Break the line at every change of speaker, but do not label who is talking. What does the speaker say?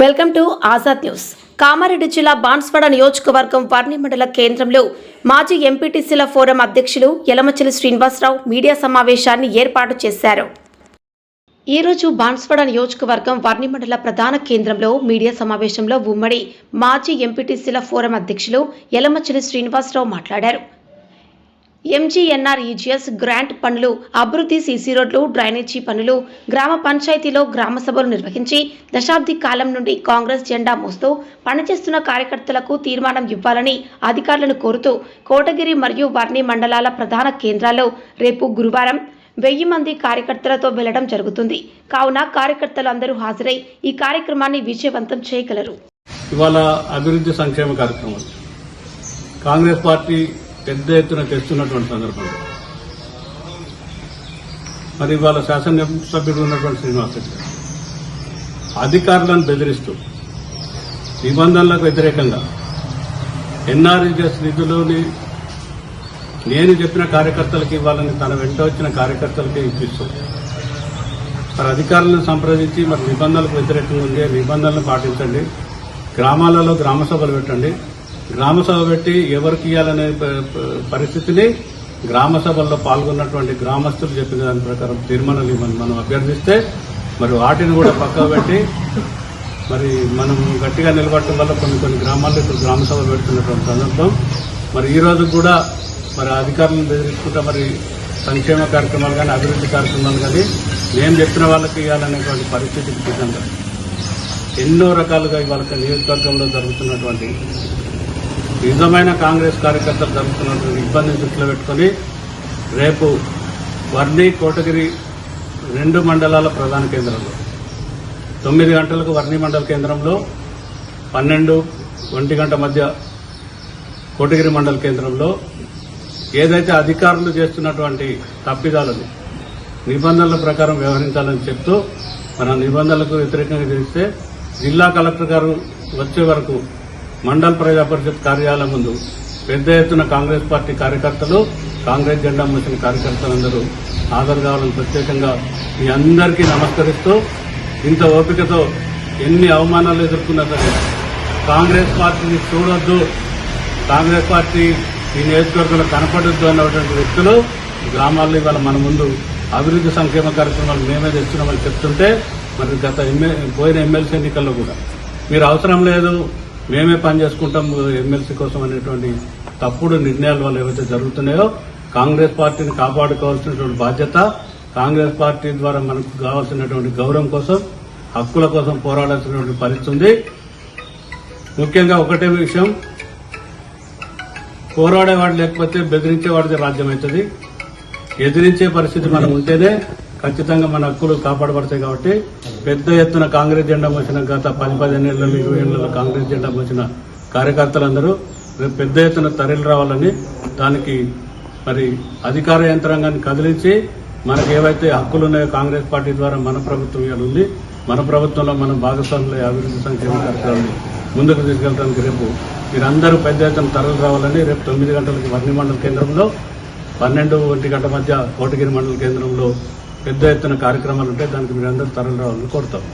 Welcome to Azad news. Kamareddy జిల్లా బాన్స్వాడ నియోజకవర్గం వర్ణి మండల కేంద్రంలో మాజీ ఎంపీటీసీల ఫోరం అధ్యక్షులు యలమచిలి శ్రీనివాసరావు మీడియా సమావేశాన్ని ఏర్పాటు చేశారు. ఈరోజు బాన్స్వాడ నియోజకవర్గం వర్ణి మండల ప్రధాన కేంద్రంలో మీడియా సమావేశంలో ఉమ్మడి మాజీ ఎంపీటీసీల ఫోరం అధ్యక్షులు యలమచిలి శ్రీనివాసరావు మాట్లాడారు. ఎంజీఎన్ఆర్ఈజీఎస్ గ్రాంట్ పనులు అభివృద్ధి సీసీ రోడ్లు డ్రైనేజీ పనులు గ్రామ పంచాయతీలో గ్రామ సభలు నిర్వహించి దశాబ్ది కాలం నుండి కాంగ్రెస్ జెండా మోస్తూ పనిచేస్తున్న కార్యకర్తలకు తీర్మానం ఇవ్వాలని అధికారులను కోరుతూ కోటగిరి మరియు వర్ణి మండలాల ప్రధాన కేంద్రాల్లో రేపు గురువారం వెయ్యి మంది కార్యకర్తలతో వెళ్ళడం జరుగుతుంది. కావున కార్యకర్తలు అందరూ హాజరై ఈ కార్యక్రమాన్ని విజయవంతం చేయగలరు.
ఇవాళ అభివృద్ధి సంక్షేమ కార్యక్రమం. కాంగ్రెస్ పార్టీ పెద్ద ఎత్తున తెస్తున్నటువంటి సందర్భంలో మరి ఇవాళ శాసనసభ్యుడు ఉన్నటువంటి శ్రీనివాస్ రెడ్డి అధికారులను బెదిరిస్తూ నిబంధనలకు వ్యతిరేకంగా ఎన్ఆర్ఎస్ నిధులని నేను చెప్పిన కార్యకర్తలకు ఇవ్వాలని తన వెంట వచ్చిన కార్యకర్తలకే ఇప్పిస్తూ మరి అధికారులను సంప్రదించి మరి నిబంధనలకు వ్యతిరేకంగా ఉంది నిబంధనలు పాటించండి. గ్రామాలలో గ్రామ సభలు పెట్టండి. గ్రామసభ పెట్టి ఎవరికి ఇవ్వాలనే ప- పరిస్థితిని గ్రామసభల్లో పాల్గొన్నటువంటి గ్రామస్తులు చెప్పిన దాని ప్రకారం తీర్మానాలు మనం మనం అభ్యర్థిస్తే మరి వాటిని కూడా పక్కకు పెట్టి మరి మనం గట్టిగా నిలబడటం వల్ల కొన్ని కొన్ని గ్రామాల్లో ఇప్పుడు గ్రామసభలు పెడుతున్నటువంటి సందర్భం. మరి ఈ రోజు కూడా మరి అధికారులను బెదిరించుకుంటా మరి సంక్షేమ కార్యక్రమాలు కానీ అభివృద్ధి కార్యక్రమాలు కానీ నేను చెప్పిన వాళ్ళకి ఇవ్వాలనేటువంటి పరిస్థితికి సిద్ధంగా. ఎన్నో రకాలుగా ఇవాళ నియోజకవర్గంలో జరుగుతున్నటువంటి నిజమైన కాంగ్రెస్ కార్యకర్తలు జరుగుతున్నటువంటి ఇబ్బందిని దృష్టిలో పెట్టుకొని రేపు వర్ణి కోటగిరి రెండు మండలాల ప్రధాన కేంద్రంలో తొమ్మిది గంటలకు వర్ణి మండల కేంద్రంలో పన్నెండు ఒంటి గంట మధ్య కోటగిరి మండల కేంద్రంలో ఏదైతే అధికారులు చేస్తున్నటువంటి తప్పిదాలను నిబంధనల ప్రకారం వ్యవహరించాలని చెప్తూ మన నిబంధనలకు వ్యతిరేకంగా చేస్తే జిల్లా కలెక్టర్ గారు వచ్చే వరకు మండల ప్రజా పరిషత్ కార్యాలయం ముందు పెద్ద ఎత్తున కాంగ్రెస్ పార్టీ కార్యకర్తలు కాంగ్రెస్ జెండా మోసిన కార్యకర్తలందరూ హాజరు కావాలని ప్రత్యేకంగా మీ అందరికీ నమస్కరిస్తూ ఇంత ఓపికతో ఎన్ని అవమానాలు ఎదుర్కొన్నా సరే కాంగ్రెస్ పార్టీని చూడొద్దు కాంగ్రెస్ పార్టీ ఈ నియోజకవర్గంలో కనపడొద్దు అన్నటువంటి వ్యక్తులు గ్రామాల్లో ఇవాళ మన ముందు అభివృద్ధి సంక్షేమ కార్యక్రమాలు మేమే తెస్తున్నామని చెప్తుంటే మరి గత ఎమ్మె- పోయిన ఎమ్మెల్సీ ఎన్నికల్లో కూడా. మీరు అవసరం లేదు మేమే పని చేసుకుంటాం ఎమ్మెల్సీ కోసం అనేటువంటి తప్పుడు నిర్ణయాల వల్ల ఏవైతే జరుగుతున్నాయో కాంగ్రెస్ పార్టీని కాపాడుకోవాల్సినటువంటి బాధ్యత కాంగ్రెస్ పార్టీ ద్వారా మనకు కావాల్సినటువంటి గౌరవం కోసం హక్కుల కోసం పోరాడాల్సినటువంటి పరిస్థితి ఉంది. ముఖ్యంగా ఒకటే విషయం పోరాడేవాడు లేకపోతే బెదిరించేవాడిది రాజ్యం అవుతుంది ఎదిరించే పరిస్థితి మనం ఉంటేనే ఖచ్చితంగా మన హక్కులు కాపాడబడతాయి కాబట్టి పెద్ద ఎత్తున కాంగ్రెస్ జెండా మోసిన గత పది పదిహేను ఏళ్ళలో ఇరవై ఏళ్ళలో కాంగ్రెస్ జెండా మోసిన కార్యకర్తలందరూ రేపు పెద్ద ఎత్తున తరలి రావాలని దానికి మరి అధికార యంత్రాంగాన్ని కదిలించి మనకు ఏవైతే హక్కులు ఉన్నాయో కాంగ్రెస్ పార్టీ ద్వారా మన ప్రభుత్వం ఇవాళ ఉంది. మన ప్రభుత్వంలో మనం భాగస్వాముల అభివృద్ధి సంక్షేమ కార్యక్రమాన్ని ముందుకు తీసుకెళ్ళడానికి రేపు మీరందరూ పెద్ద ఎత్తున తరలి రావాలని రేపు తొమ్మిది గంటలకు వర్ణి మండల కేంద్రంలో పన్నెండు ఒంటి గంట మధ్య కోటగిరి మండల కేంద్రంలో పెద్ద ఎత్తున కార్యక్రమాలు ఉంటాయి దానికి మీరందరూ తరలి రావాలని కోరుతాం